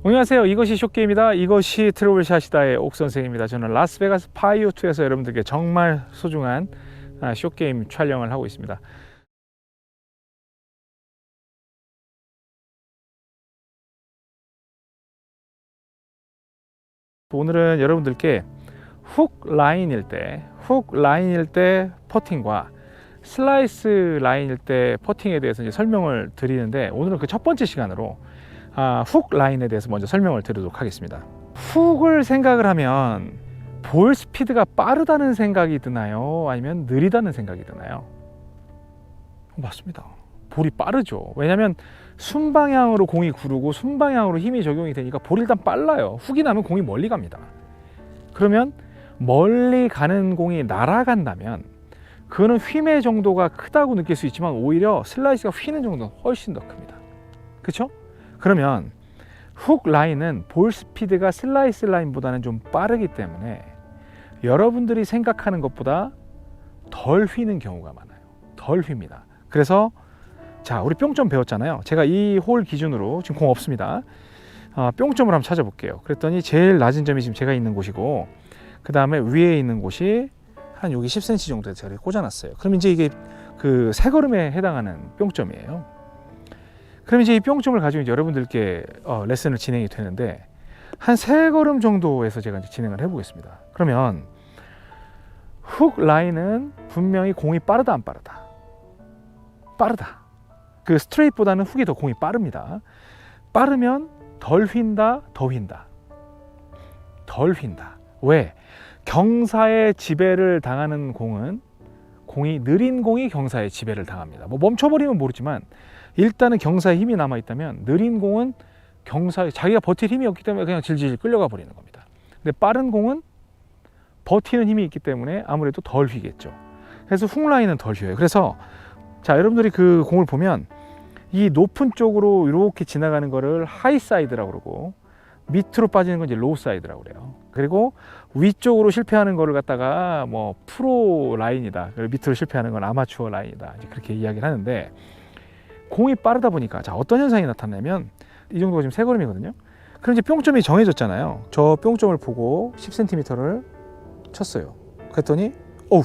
안녕하세요. 이것이 쇼게임이다. 이것이 트러블샷이다의 옥선생입니다. 저는 라스베가스 파이오2에서 여러분들께 정말 소중한 아, 쇼게임 촬영을 하고 있습니다. 오늘은 여러분들께 훅 라인일 때, 훅 라인일 때 퍼팅과 슬라이스 라인일 때 퍼팅에 대해서 이제 설명을 드리는데 오늘은 그 첫 번째 시간으로 아, 훅 라인에 대해서 먼저 설명을 드리도록 하겠습니다. 훅을 생각을 하면 볼 스피드가 빠르다는 생각이 드나요? 아니면 느리다는 생각이 드나요? 맞습니다. 볼이 빠르죠. 왜냐하면 순방향으로 공이 구르고 순방향으로 힘이 적용이 되니까 볼이 일단 빨라요. 훅이 나면 공이 멀리 갑니다. 그러면 멀리 가는 공이 날아간다면 그거는 휨의 정도가 크다고 느낄 수 있지만 오히려 슬라이스가 휘는 정도는 훨씬 더 큽니다. 그렇죠? 그러면 훅 라인은 볼 스피드가 슬라이스 라인보다는 좀 빠르기 때문에 여러분들이 생각하는 것보다 덜 휘는 경우가 많아요. 덜 휩니다. 그래서 자, 우리 뿅점 배웠잖아요. 제가 이 홀 기준으로 지금 공 없습니다. 아, 뿅점을 한번 찾아볼게요. 그랬더니 제일 낮은 점이 지금 제가 있는 곳이고 그 다음에 위에 있는 곳이 한 여기 10cm 정도에 제가 꽂아놨어요. 그럼 이제 이게 그 세 걸음에 해당하는 뿅점이에요. 그럼 이제 이 뿅점을 가지고 여러분들께 어, 레슨을 진행이 되는데 한 세 걸음 정도에서 제가 이제 진행을 해보겠습니다. 그러면 훅 라인은 분명히 공이 빠르다 안 빠르다. 빠르다. 그 스트레이트보다는 훅이 더 공이 빠릅니다. 빠르면 덜 휜다, 더 휜다. 덜 휜다. 왜? 경사에 지배를 당하는 공은 공이 느린 공이 경사에 지배를 당합니다. 뭐 멈춰버리면 모르지만 일단은 경사에 힘이 남아 있다면 느린 공은 경사에 자기가 버틸 힘이 없기 때문에 그냥 질질 끌려가 버리는 겁니다. 근데 빠른 공은 버티는 힘이 있기 때문에 아무래도 덜 휘겠죠. 그래서 훅 라인은 덜 휘어요. 그래서 자 여러분들이 그 공을 보면 이 높은 쪽으로 이렇게 지나가는 거를 하이 사이드라고 그러고 밑으로 빠지는 건 이제 로우 사이드라고 그래요. 그리고 위쪽으로 실패하는 거를 갖다가 뭐 프로 라인이다. 밑으로 실패하는 건 아마추어 라인이다. 이제 그렇게 이야기를 하는데 공이 빠르다 보니까 자 어떤 현상이 나타나면 이 정도가 지금 세 걸음이거든요. 그럼 이제 뿅점이 정해졌잖아요. 저 뿅점을 보고 10cm를 쳤어요. 그랬더니 어우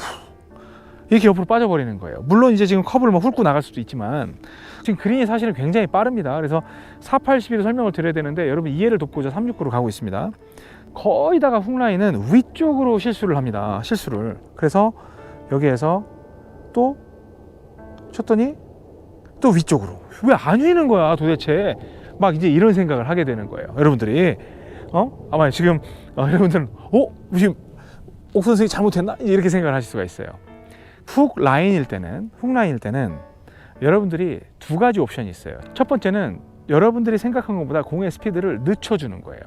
이렇게 옆으로 빠져버리는 거예요. 물론 이제 지금 커브를 뭐 훑고 나갈 수도 있지만 지금 그린이 사실은 굉장히 빠릅니다. 그래서 482로 설명을 드려야 되는데 여러분 이해를 돕고자 369로 가고 있습니다. 거의 다가 훅라인은 위쪽으로 실수를 합니다. 실수를. 그래서 여기에서 또 쳤더니 또 위쪽으로. 왜 안 휘는 거야 도대체. 막 이제 이런 생각을 하게 되는 거예요. 여러분들이. 어? 아마 지금 어, 여러분들은 어? 지금 옥 선생이 잘못했나? 이렇게 생각을 하실 수가 있어요. 훅 라인일 때는 훅 라인일 때는 여러분들이 두 가지 옵션이 있어요. 첫 번째는 여러분들이 생각한 것보다 공의 스피드를 늦춰주는 거예요.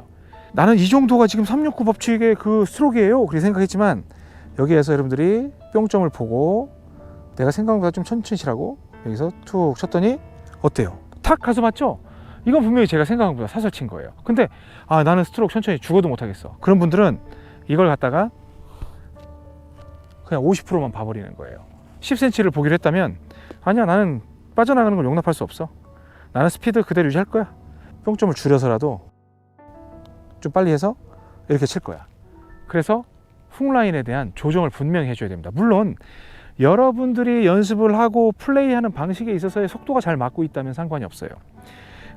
나는 이 정도가 지금 369 법칙의 그 스트로크예요. 그렇게 생각했지만 여기에서 여러분들이 뿅점을 보고 내가 생각한 것보다 좀 천천히 치라고 여기서 툭 쳤더니 어때요? 탁 가서 맞죠? 이건 분명히 제가 생각한 것보다 사설 친 거예요. 근데 아 나는 스트로크 천천히 죽어도 못하겠어. 그런 분들은 이걸 갖다가 그냥 50%만 봐버리는 거예요. 10cm를 보기로 했다면 아니야 나는 빠져나가는 걸 용납할 수 없어. 나는 스피드 그대로 유지할 거야. 뿅점을 줄여서라도 좀 빨리 해서 이렇게 칠 거야. 그래서 훅 라인에 대한 조정을 분명히 해줘야 됩니다. 물론 여러분들이 연습을 하고 플레이하는 방식에 있어서의 속도가 잘 맞고 있다면 상관이 없어요.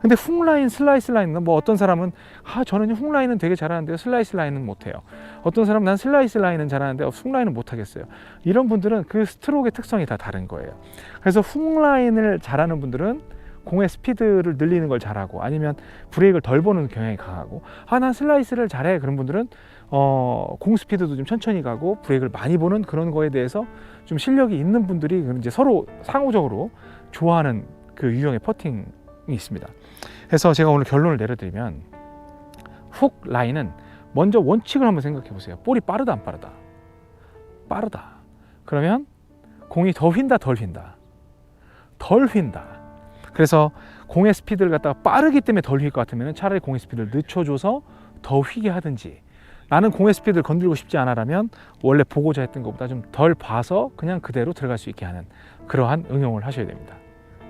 근데 훅 라인, 슬라이스 라인은 뭐 어떤 사람은 아 저는 훅 라인은 되게 잘하는데 슬라이스 라인은 못해요. 어떤 사람은 난 슬라이스 라인은 잘하는데 훅 라인은 못하겠어요. 이런 분들은 그 스트로크의 특성이 다 다른 거예요. 그래서 훅 라인을 잘하는 분들은 공의 스피드를 늘리는 걸 잘하고 아니면 브레이크를 덜 보는 경향이 강하고 아 난 슬라이스를 잘해 그런 분들은 어, 공 스피드도 좀 천천히 가고 브레이크를 많이 보는 그런 거에 대해서 좀 실력이 있는 분들이 이제 서로 상호적으로 좋아하는 그 유형의 퍼팅이 있습니다. 그래서 제가 오늘 결론을 내려드리면 훅 라인은 먼저 원칙을 한번 생각해 보세요. 볼이 빠르다 안 빠르다? 빠르다. 그러면 공이 더 휜다 덜 휜다? 덜 휜다. 그래서 공의 스피드를 갖다가 빠르기 때문에 덜휜것 같으면 차라리 공의 스피드를 늦춰줘서 더 휘게 하든지 나는 공의 스피드를 건드리고 싶지 않아라면 원래 보고자 했던 것보다 좀 덜 봐서 그냥 그대로 들어갈 수 있게 하는 그러한 응용을 하셔야 됩니다.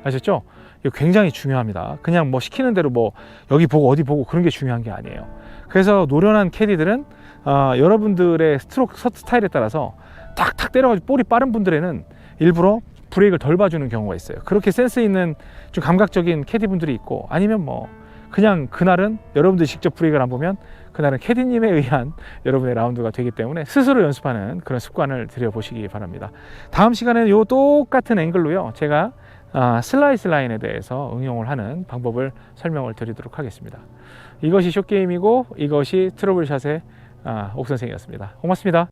아셨죠? 이거 굉장히 중요합니다. 그냥 뭐 시키는 대로 뭐 여기 보고 어디 보고 그런 게 중요한 게 아니에요. 그래서 노련한 캐디들은 아, 여러분들의 스트로크 서 스타일에 따라서 탁탁 때려가지고 볼이 빠른 분들에는 일부러 브레이크를 덜 봐주는 경우가 있어요. 그렇게 센스 있는 좀 감각적인 캐디분들이 있고 아니면 뭐 그냥 그날은 여러분들이 직접 브레이크를 안 보면 그날은 캐디님에 의한 여러분의 라운드가 되기 때문에 스스로 연습하는 그런 습관을 들여보시기 바랍니다. 다음 시간에는 요 똑같은 앵글로요. 제가 아, 슬라이스 라인에 대해서 응용을 하는 방법을 설명을 드리도록 하겠습니다. 이것이 숏게임이고 이것이 트러블샷의 아, 옥 선생이었습니다. 고맙습니다.